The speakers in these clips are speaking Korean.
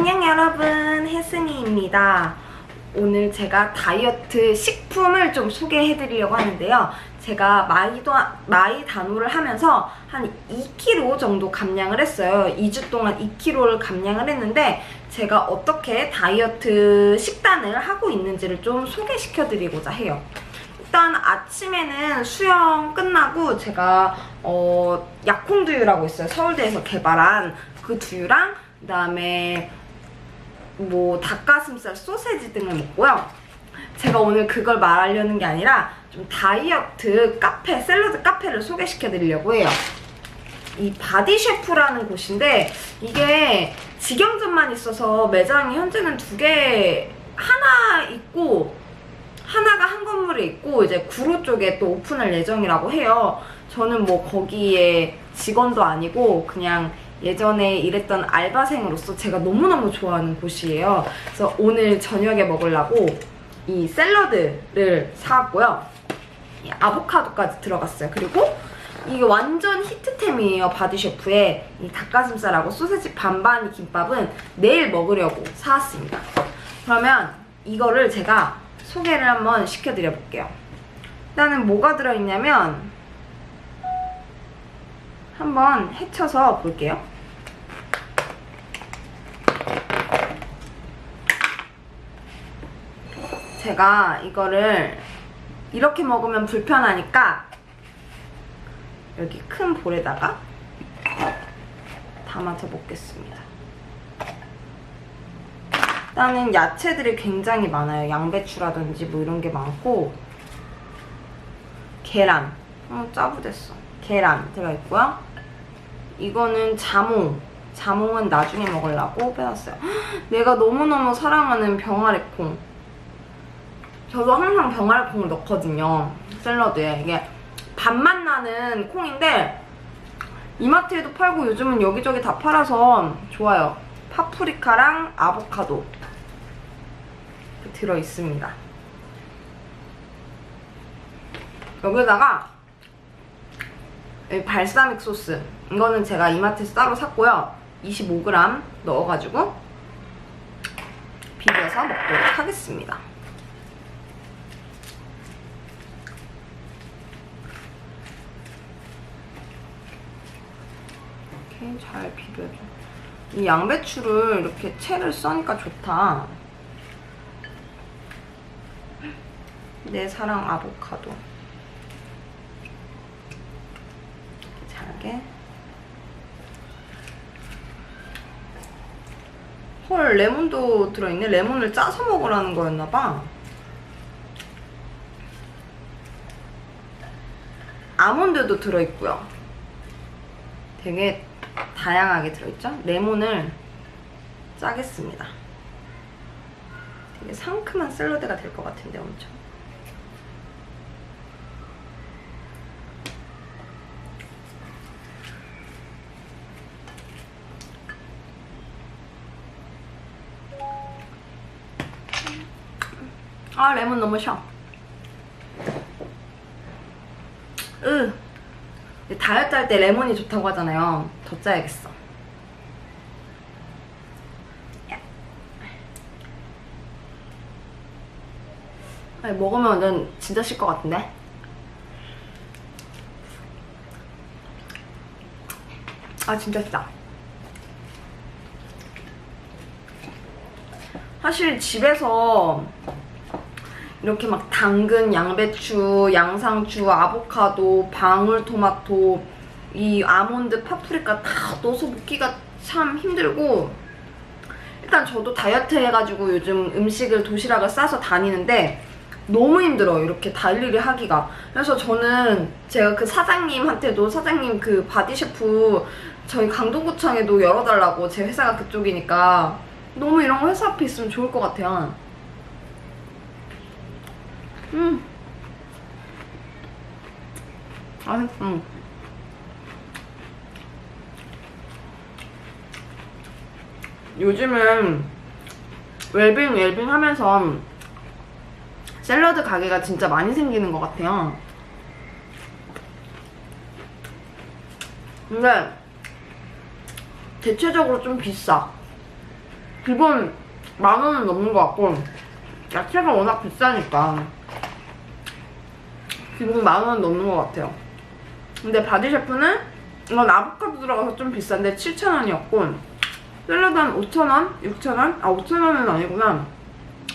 안녕 여러분. 혜승이입니다. 오늘 제가 다이어트 식품을 좀 소개해 드리려고 하는데요. 제가 마이도, 마이 단호를 하면서 한 2kg 정도 감량을 했어요. 2주 동안 2kg를 감량을 했는데 제가 어떻게 다이어트 식단을 하고 있는지를 좀 소개시켜 드리고자 해요. 일단 아침에는 수영 끝나고 제가 어, 약콩 두유라고 있어요. 서울대에서 개발한 그 두유랑 그 다음에 뭐 닭가슴살 소세지 등을 먹고요. 제가 오늘 그걸 말하려는 게 아니라 좀 다이어트 카페, 샐러드 카페를 소개시켜 드리려고 해요. 이 바디셰프라는 곳인데 이게 직영점만 있어서 매장이 현재는 두 개 하나 있고 하나가 한 건물에 있고 이제 구로 쪽에 또 오픈할 예정이라고 해요. 저는 뭐 거기에 직원도 아니고 그냥 예전에 일했던 알바생으로서 제가 너무너무 좋아하는 곳이에요. 그래서 오늘 저녁에 먹으려고 이 샐러드를 사왔고요. 이 아보카도까지 들어갔어요. 그리고 이게 완전 히트템이에요. 바디셰프의 이 닭가슴살하고 소세지 반반이 김밥은 내일 먹으려고 사왔습니다. 그러면 이거를 제가 소개를 한번 시켜드려 볼게요. 일단은 뭐가 들어있냐면 한번 헤쳐서 볼게요. 제가 이거를 이렇게 먹으면 불편하니까 여기 큰 볼에다가 담아서 먹겠습니다. 일단은 야채들이 굉장히 많아요. 양배추라든지 뭐 이런 게 많고 계란 어 짜부됐어. 계란 들어있고요. 이거는 자몽 자몽은 나중에 먹으려고 빼놨어요. 내가 너무너무 사랑하는 병아리콩 저도 항상 병아리콩을 넣거든요. 샐러드에 이게 밥맛 나는 콩인데 이마트에도 팔고 요즘은 여기저기 다 팔아서 좋아요. 파프리카랑 아보카도 들어 있습니다. 여기다가 이 발사믹 소스 이거는 제가 이마트에서 따로 샀고요. 25g 넣어가지고 비벼서 먹도록 하겠습니다. 이렇게 잘 비벼줘. 이 양배추를 이렇게 채를 써니까 좋다. 내 사랑 아보카도. 이렇게 잘게. 헐, 레몬도 들어있네. 레몬을 짜서 먹으라는 거였나봐. 아몬드도 들어있고요. 되게 다양하게 들어있죠? 레몬을 짜겠습니다. 되게 상큼한 샐러드가 될 것 같은데 엄청. 아 레몬 너무 셔. 으. 다이어트 할 때 레몬이 좋다고 하잖아요. 더 짜야겠어. 아니, 먹으면 난 진짜 쉴 것 같은데? 아, 진짜 쓰다. 사실 집에서 이렇게 막 당근, 양배추, 양상추, 아보카도, 방울토마토, 이 아몬드, 파프리카 다 넣어서 먹기가 참 힘들고 일단 저도 다이어트 해가지고 요즘 음식을 도시락을 싸서 다니는데 너무 힘들어요 이렇게 다 일일이 하기가. 그래서 저는 제가 그 사장님한테도 사장님 그 바디셰프 저희 강동구청에도 열어달라고 제 회사가 그쪽이니까 너무 이런 거 회사 앞에 있으면 좋을 것 같아요 음. 맛있어. 음. 요즘은 웰빙 웰빙 하면서 샐러드 가게가 진짜 많이 생기는 것 같아요. 근데 대체적으로 좀 비싸. 기본 만 원은 넘는 것 같고 야채가 워낙 비싸니까 기본 만 원은 넘는 것 같아요. 근데 바디셰프는 이건 아보카도 들어가서 좀 비싼데 7,000원이었고 샐러드 한 5,000원? 6,000원? 아 5,000원은 아니구나.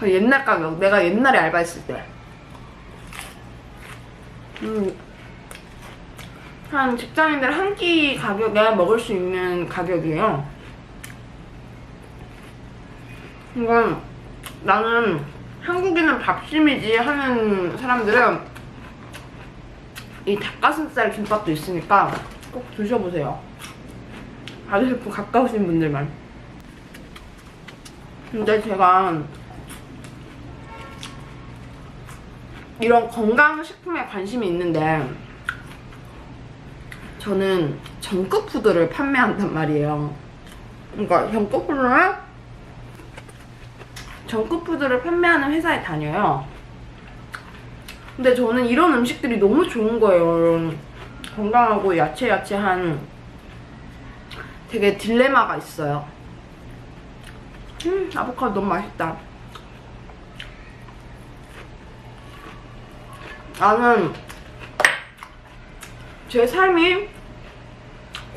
그 옛날 가격. 내가 옛날에 알바했을 때. 음, 한 직장인들 한 끼 가격에 먹을 수 있는 가격이에요. 이건 나는 한국인은 밥심이지 하는 사람들은 이 닭가슴살 김밥도 있으니까 꼭 드셔보세요. 바디셰프 가까우신 분들만. 근데 제가 이런 건강식품에 관심이 있는데 저는 정크푸드를 판매한단 말이에요. 그러니까 정크푸드를 정크푸드를 판매하는 회사에 다녀요. 근데 저는 이런 음식들이 너무 좋은 거예요. 건강하고 야채 야채한 되게 딜레마가 있어요. 음, 아보카도 너무 맛있다. 나는 제 삶이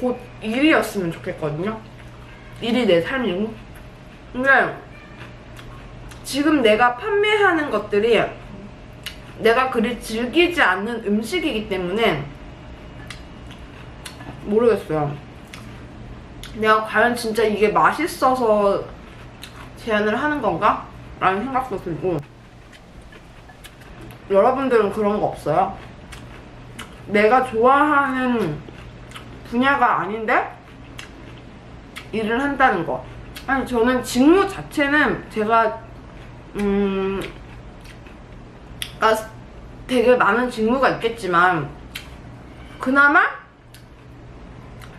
곧 일이었으면 좋겠거든요. 일이 내 삶이고. 근데 지금 내가 판매하는 것들이 내가 그리 즐기지 않는 음식이기 때문에 모르겠어요. 내가 과연 진짜 이게 맛있어서 제안을 하는 건가? 라는 생각도 들고 여러분들은 그런 거 없어요? 내가 좋아하는 분야가 아닌데 일을 한다는 거. 아니 저는 직무 자체는 제가 음 그러니까 되게 많은 직무가 있겠지만 그나마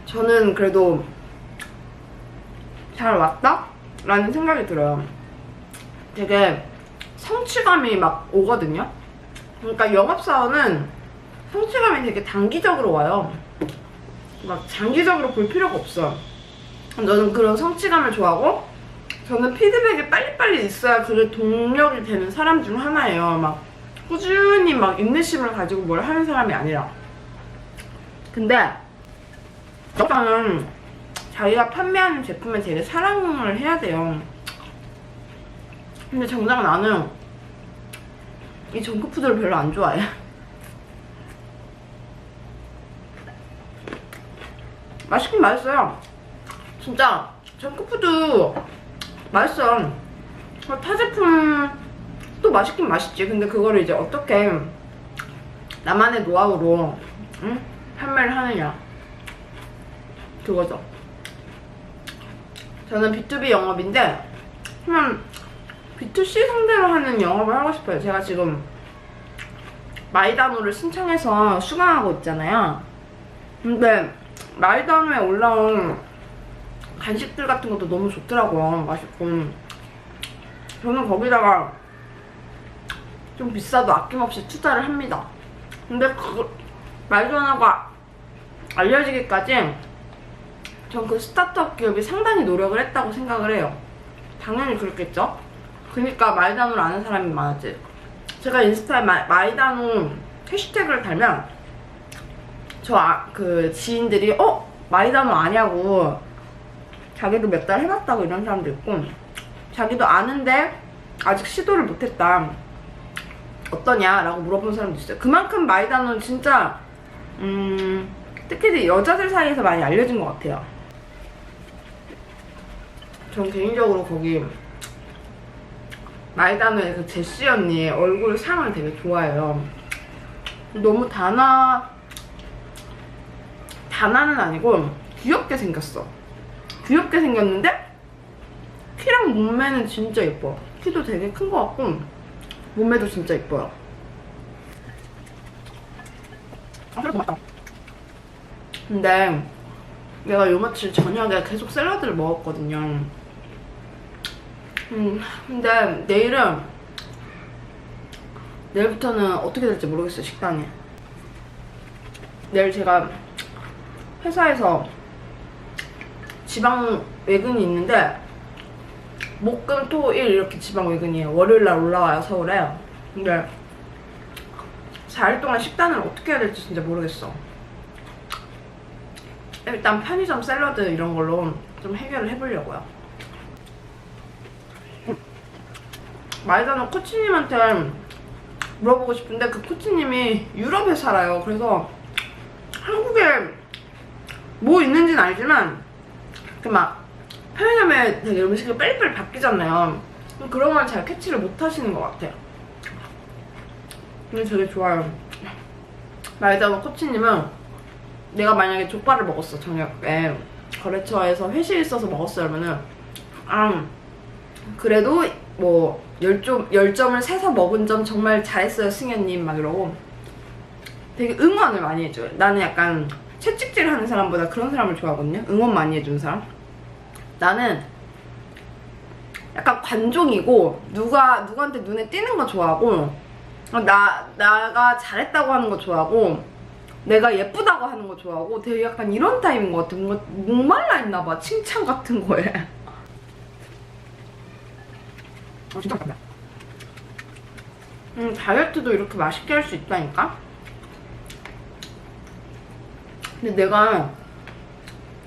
저는 그래도 잘 왔다? 라는 생각이 들어요. 되게 성취감이 막 오거든요. 그러니까 영업사원은 성취감이 되게 단기적으로 와요. 막 장기적으로 볼 필요가 없어. 저는 그런 성취감을 좋아하고, 저는 피드백이 빨리빨리 있어야 그게 동력이 되는 사람 중 하나예요. 막 꾸준히 막 인내심을 가지고 뭘 하는 사람이 아니라. 근데, 일단은 자기가 판매하는 제품에 되게 사랑을 해야 돼요. 근데 정작 나는 이 정크푸드를 별로 안 좋아해. 맛있긴 맛있어요. 진짜 정크푸드 맛있어. 어, 타 제품 도 맛있긴 맛있지. 근데 그거를 이제 어떻게 나만의 노하우로 응? 판매를 하느냐. 그거죠. 저는 B2B 영업인데 그냥 B2C 상대로 하는 영업을 하고 싶어요. 제가 지금 마이다노를 신청해서 수강하고 있잖아요. 근데 마이다노에 올라온 간식들 같은 것도 너무 좋더라고요. 맛있고. 저는 거기다가 좀 비싸도 아낌없이 투자를 합니다. 근데 그 마이다노가 알려지기까지 전 그 스타트업 기업이 상당히 노력을 했다고 생각을 해요. 당연히 그렇겠죠? 그니까 마이다노를 아는 사람이 많았지. 제가 인스타에 마, 마이다노 해시태그를 달면 저 그 지인들이 어? 마이다노 아냐고 자기도 몇 달 해봤다고 이런 사람도 있고 자기도 아는데 아직 시도를 못했다. 어떠냐? 라고 물어본 사람도 있어요. 그만큼 마이다노는 진짜 음 특히 여자들 사이에서 많이 알려진 것 같아요. 전 개인적으로 거기 마이다노의 그 제시 언니의 얼굴 상을 되게 좋아해요. 너무 단아, 단아는 아니고 귀엽게 생겼어. 귀엽게 생겼는데 키랑 몸매는 진짜 예뻐. 키도 되게 큰 것 같고 몸매도 진짜 예뻐요. 아, 그래도 맛있다. 근데 내가 요 며칠 저녁에 계속 샐러드를 먹었거든요. 음, 근데 내일은 내일부터는 어떻게 될지 모르겠어요, 식단이. 내일 제가 회사에서 지방 외근이 있는데 목금 토 일 이렇게 지방 외근이에요. 월요일 날 올라와요 서울에. 근데 4일 동안 식단을 어떻게 해야 될지 진짜 모르겠어. 일단 편의점 샐러드 이런 걸로 좀 해결을 해보려고요. 말다는 코치님한테 물어보고 싶은데 그 코치님이 유럽에 살아요. 그래서 한국에 뭐 있는지는 알지만 그막 편의점에 되게 음식이 빨리빨리 바뀌잖아요. 그런 걸잘 캐치를 못 하시는 것 같아요. 근데 되게 좋아요. 말다는 코치님은 내가 만약에 족발을 먹었어 저녁에 거래처에서 회식 있어서 먹었어요 그러면은 아 그래도 뭐 열점 열점을 세서 먹은 점 정말 잘했어요 승현님 막 이러고 되게 응원을 많이 해줘요. 나는 약간 채찍질 하는 사람보다 그런 사람을 좋아하거든요. 응원 많이 해주는 사람. 나는 약간 관종이고 누가 누구한테 눈에 띄는 거 좋아하고 나 나가 잘했다고 하는 거 좋아하고 내가 예쁘다고 하는 거 좋아하고 되게 약간 이런 타입인 것 같아. 뭔가 목말라 있나 봐. 칭찬 같은 거에. 어, 진짜 맛있다. 음, 다이어트도 이렇게 맛있게 할 수 있다니까? 근데 내가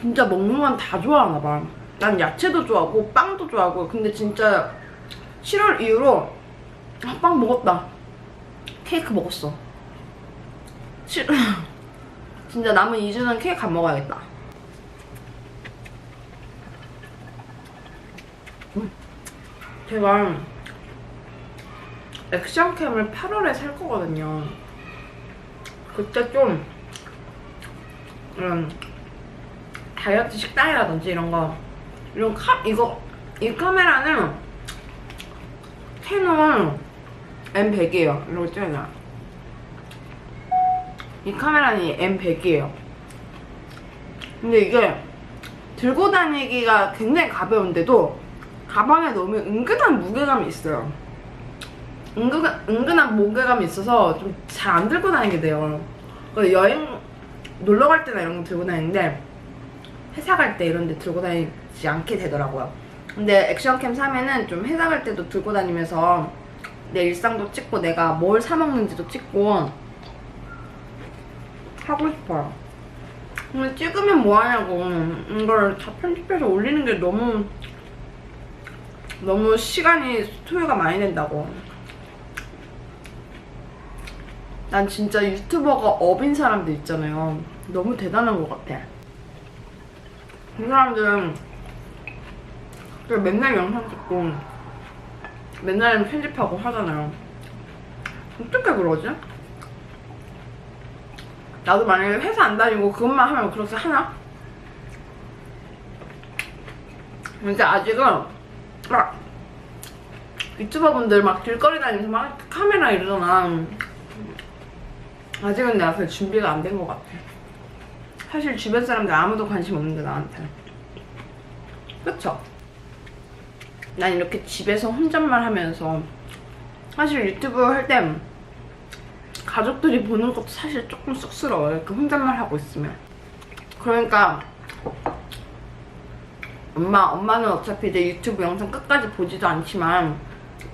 진짜 먹는 건 다 좋아하나 봐. 난 야채도 좋아하고 빵도 좋아하고 근데 진짜 7월 이후로 아, 빵 먹었다. 케이크 먹었어. 7... 진짜 남은 2주는 케이크 안 먹어야겠다. 음. 제가 액션캠을 8월에 살 거거든요. 그때 좀 이런 다이어트 식단이라든지 이런 거 이런 카 이거 이 카메라는 캐논 M100이에요. 이런 거 찍어놔. 이 카메라는 M100이에요. 근데 이게 들고 다니기가 굉장히 가벼운데도 가방에 넣으면 은근한 무게감이 있어요. 은근, 은근한 무게감이 있어서 좀 잘 안 들고 다니게 돼요. 그래서 여행 놀러 갈 때나 이런 거 들고 다니는데 회사 갈 때 이런 데 들고 다니 지 않게 되더라고요. 근데 액션캠 사면은 좀갈 때도 들고 다니면서 내 일상도 찍고 내가 뭘 사 먹는지도 찍고 하고 싶어요. 근데 찍으면 뭐하냐고 이걸 다 편집해서 올리는 게 너무 너무 시간이 소요가 많이 된다고. 난 진짜 유튜버가 업인 사람들 있잖아요. 너무 대단한 것 같아. 그 사람들은 그냥 맨날 영상 찍고 맨날 편집하고 하잖아요. 어떻게 그러지? 나도 만약에 회사 안 다니고 그것만 하면 그렇게 하나? 근데 아직은 막 유튜버분들 막 길거리 다니면서 막 카메라 이러잖아. 아직은 내가 그 준비가 안 된 것 같아. 사실 주변 사람들 아무도 관심 없는데 나한테. 그쵸? 난 이렇게 집에서 혼잣말 하면서 사실 유튜브 할 때 가족들이 보는 것도 사실 조금 쑥스러워요. 이렇게 혼잣말 하고 있으면. 그러니까 엄마, 엄마는 어차피 내 유튜브 영상 끝까지 보지도 않지만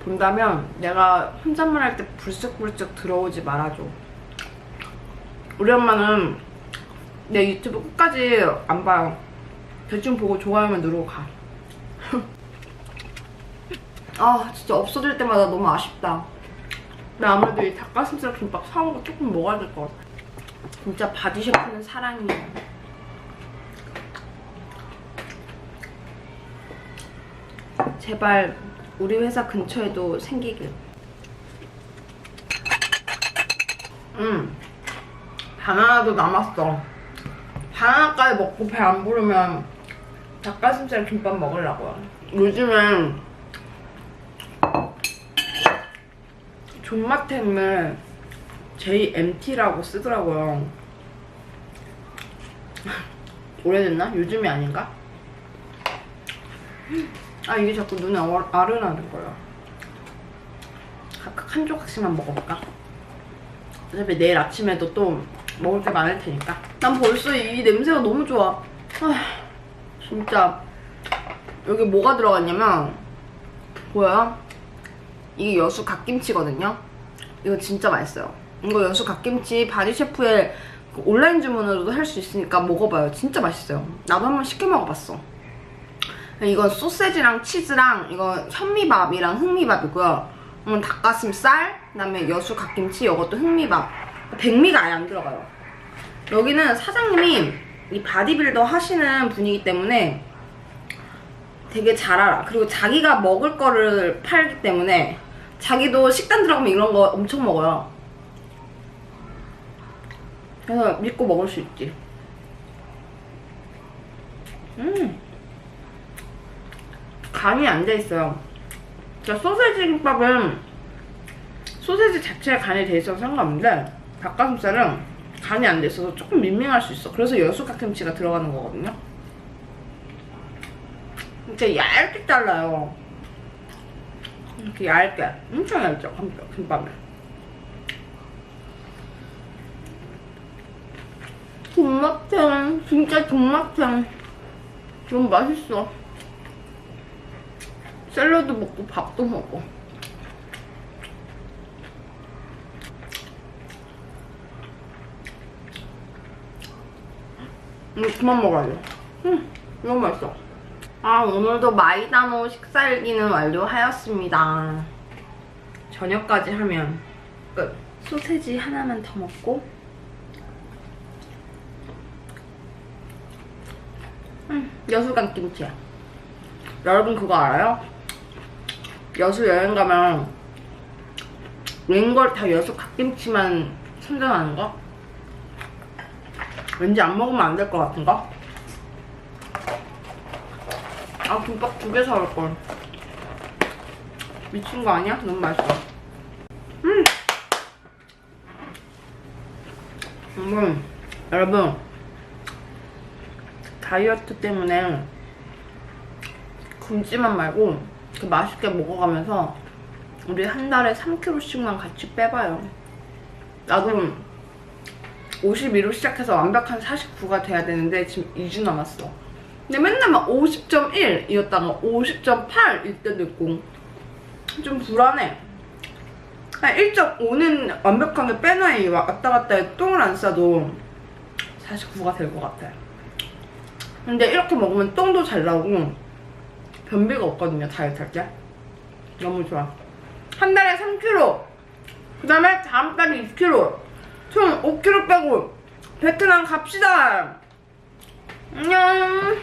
본다면 내가 혼잣말 할 때 불쑥불쑥 들어오지 말아줘. 우리 엄마는 내 유튜브 끝까지 안 봐요. 대충 보고 좋아요만 누르고 가. 아 진짜 없어질 때마다 너무 아쉽다. 근데 아무래도 이 닭가슴살 김밥 거 조금 먹어야 될 것 같아. 진짜 바디 셰프는 사랑이에요. 제발 우리 회사 근처에도 생기길. 음, 바나나도 남았어. 바나나까지 먹고 배 안 부르면 닭가슴살 김밥 먹으려고요. 요즘엔 존맛템을 JMT라고 쓰더라고요. 오래됐나? 요즘이 아닌가? 아 이게 자꾸 눈에 어- 아른아른 거야. 각각 한 조각씩만 먹어볼까? 어차피 내일 아침에도 또 먹을 게 많을 테니까. 난 벌써 이 냄새가 너무 좋아. 아, 진짜 여기 뭐가 들어갔냐면 보여요? 이게 여수 갓김치거든요. 이거 진짜 맛있어요. 이거 여수 갓김치 바디셰프의 그 온라인 주문으로도 할 수 있으니까 먹어봐요. 진짜 맛있어요. 나도 한번 시켜 먹어봤어. 이건 소세지랑 치즈랑 이거 현미밥이랑 흑미밥이고요. 이건 닭가슴살, 그다음에 여수 갓김치, 이것도 흑미밥. 백미가 아예 안 들어가요. 여기는 사장님이 이 바디빌더 하시는 분이기 때문에 되게 잘 알아. 그리고 자기가 먹을 거를 팔기 때문에 자기도 식단 들어가면 이런 거 엄청 먹어요. 그래서 믿고 먹을 수 있지. 음. 간이 안 돼 있어요. 자, 소세지 김밥은 소세지 자체가 간이 돼 있어서 상관없는데 닭가슴살은 간이 안 돼 있어서 조금 밍밍할 수 있어. 그래서 여수갓김치가 들어가는 거거든요. 이렇게 얇게 잘라요. 이렇게 얇게. 엄청 얇죠, 김밥- 김밥을. 존맛탱. 진짜 존맛탱. 너무 맛있어. 샐러드 먹고 밥도 먹어. 음, 그만 먹어야 돼. 음, 너무 맛있어. 아, 오늘도 마이다노 식사일기는 완료하였습니다. 저녁까지 하면 끝. 소세지 하나만 더 먹고. 음, 여수간 김치야. 여러분 그거 알아요? 여수 여행 가면 웬걸 다 여수 갓김치만 선정하는 거? 왠지 안 먹으면 안 될 것 같은 거? 아 김밥 두 개 사올 걸. 미친 거 아니야? 너무 맛있어. 음. 음. 여러분 다이어트 때문에 굶지만 말고 그 맛있게 먹어가면서 우리 한 달에 3kg씩만 같이 빼봐요. 나도 52로 시작해서 완벽한 49가 돼야 되는데 지금 2주 남았어. 근데 맨날 막 50.1이었다가 50.8일 때도 있고 좀 불안해. 한 1.5는 완벽하게 빼놔야 왔다 갔다 해 똥을 안 싸도 49가 될 것 같아. 근데 이렇게 먹으면 똥도 잘 나오고 변비가 없거든요 다이어트 할 때. 너무 좋아. 한 달에 3kg. 그 다음에 다음 달에 2kg. 총 5kg 빼고 베트남 갑시다. 안녕.